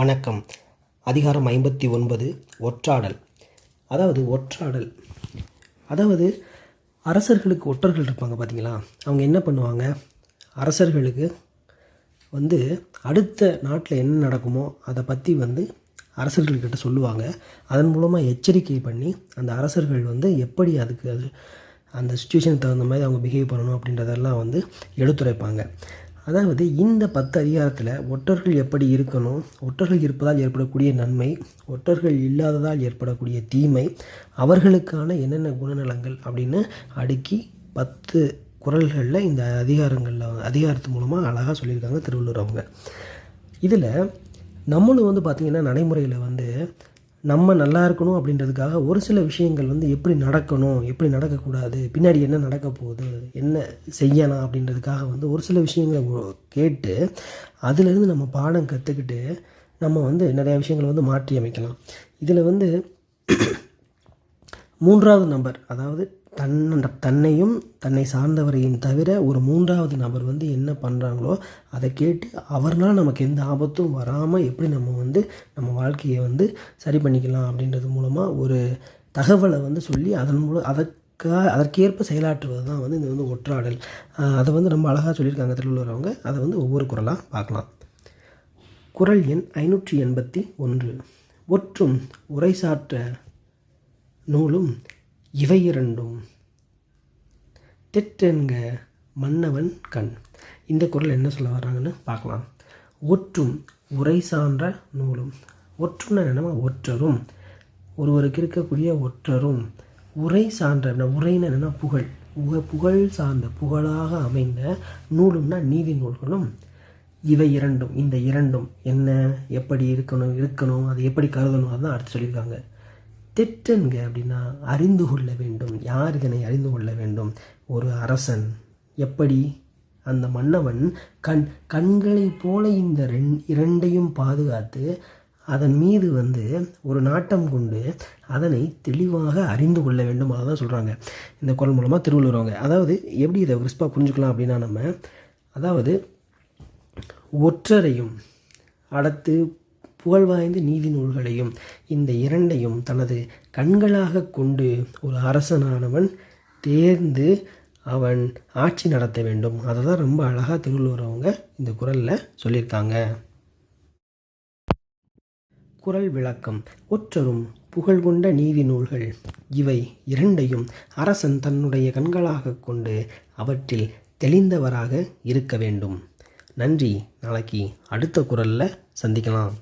வணக்கம். அதிகாரம் ஐம்பத்தி ஒன்பது ஒற்றாடல். அதாவது ஒற்றாடல். அதாவது அரசர்களுக்கு ஒற்றர்கள் இருப்பாங்க பார்த்தீங்களா அவங்க என்ன பண்ணுவாங்க? அரசர்களுக்கு வந்து அடுத்த நாட்டில் என்ன நடக்குமோ அதை பற்றி வந்து அரசர்கள்கிட்ட சொல்லுவாங்க. அதன் மூலமாக எச்சரிக்கை பண்ணி அந்த அரசர்கள் வந்து எப்படி அதுக்கு அது அந்த சுச்சுவேஷனுக்கு தகுந்த மாதிரி அவங்க பிஹேவ் பண்ணணும் அப்படின்றதெல்லாம் வந்து எடுத்துரைப்பாங்க. அதாவது இந்த பத்து அதிகாரத்தில் ஒற்றர்கள் எப்படி இருக்கணும்? ஒற்றர்கள் இருப்பதால் ஏற்படக்கூடிய நன்மை ஒற்றர்கள் இல்லாததால் ஏற்படக்கூடிய தீமை அவர்களுக்கான என்னென்ன குணநலங்கள் அப்படின்னு அடுக்கி பத்து குரல்களில் இந்த அதிகாரங்களில் அதிகாரத்து மூலமாக அழகாக சொல்லியிருக்காங்க திருவள்ளுவர் அவங்க. இதில் நம்மளும் வந்து பார்த்திங்கன்னா நடைமுறையில் வந்து நம்ம நல்லா இருக்கணும் அப்படின்றதுக்காக ஒரு சில விஷயங்கள் வந்து எப்படி நடக்கணும் எப்படி நடக்கக்கூடாது பின்னாடி என்ன நடக்க போகுது என்ன செய்யலாம் அப்படின்றதுக்காக வந்து ஒரு சில விஷயங்களை கேட்டு அதிலிருந்து நம்ம பாடம் கற்றுக்கிட்டு நம்ம வந்து நிறையா விஷயங்களை வந்து மாற்றி அமைக்கலாம். இதில் வந்து மூன்றாவது நம்பர் அதாவது தன் தன்னையும் தன்னை சார்ந்தவரையும் தவிர ஒரு மூன்றாவது நபர் வந்து என்ன பண்ணுறாங்களோ அதை கேட்டு அவர்னால் நமக்கு எந்த ஆபத்தும் வராமல் எப்படி நம்ம வந்து நம்ம வாழ்க்கையை வந்து சரி பண்ணிக்கலாம் அப்படின்றது மூலமாக ஒரு தகவலை வந்து சொல்லி அதன் மூலம் அதற்கா அதற்கேற்ப செயலாற்றுவது தான் வந்து இது வந்து ஒற்றாடல். அதை வந்து ரொம்ப அழகாக சொல்லியிருக்காங்க திருவள்ளுவரவங்க. அதை வந்து ஒவ்வொரு குரலாக பார்க்கலாம். குரல் எண் ஐநூற்றி எண்பத்தி ஒன்று. ஒற்றும் உரைசாற்ற நூலும் இவை இரண்டும். திட்டென்க மன்னவன் கண். இந்த குரல் என்ன சொல்ல வர்றாங்கன்னு பார்க்கலாம். ஒற்றும் உரை சான்ற நூலும். ஒற்றுன்னா என்னன்னா ஒற்றரும். ஒருவருக்கு இருக்கக்கூடிய ஒற்றரும். உரை சான்ற அப்படின்னா உரைன்னு என்னென்னா புகழ். புக புகழ் சார்ந்த புகழாக அமைந்த நூலும்னா நீதி நூல்களும். இவை இரண்டும். இந்த இரண்டும் என்ன? எப்படி இருக்கணும்? இருக்கணும். அதை எப்படி கருதணும்? அதுதான் அடுத்து சொல்லியிருக்காங்க. திட்டன்க அப்படின்னா அறிந்து கொள்ள வேண்டும். யார் இதனை அறிந்து கொள்ள வேண்டும்? ஒரு அரசன். எப்படி? அந்த மன்னவன் கண் கண்களைப் போல இந்த ரெண் இரண்டையும் பாதுகாத்து அதன் மீது வந்து ஒரு நாட்டம் கொண்டு அதனை தெளிவாக அறிந்து கொள்ள வேண்டும். அதான் சொல்கிறாங்க இந்த குரல் மூலமாக திருவள்ளுவரவங்க அதாவது எப்படி இதை கிறிஸ்பாக புரிஞ்சுக்கலாம் அப்படின்னா நம்ம அதாவது ஒற்றரையும் அடுத்து புகழ்வாய்ந்த நீதி நூல்களையும் இந்த இரண்டையும் தனது கண்களாக கொண்டு ஒரு அரசனானவன் தேர்ந்து அவன் ஆட்சி நடத்த வேண்டும். அதை தான் ரொம்ப அழகாக திருவள்ளுவர் அவங்க இந்த குரலில் சொல்லியிருக்காங்க. குரல் விளக்கம். ஒற்றரும் புகழ் கொண்ட நீதி நூல்கள். இவை இரண்டையும் அரசன் தன்னுடைய கண்களாக கொண்டு அவற்றில் தெளிந்தவராக இருக்க வேண்டும். நன்றி. நாளைக்கு அடுத்த குரலில் சந்திக்கலாம்.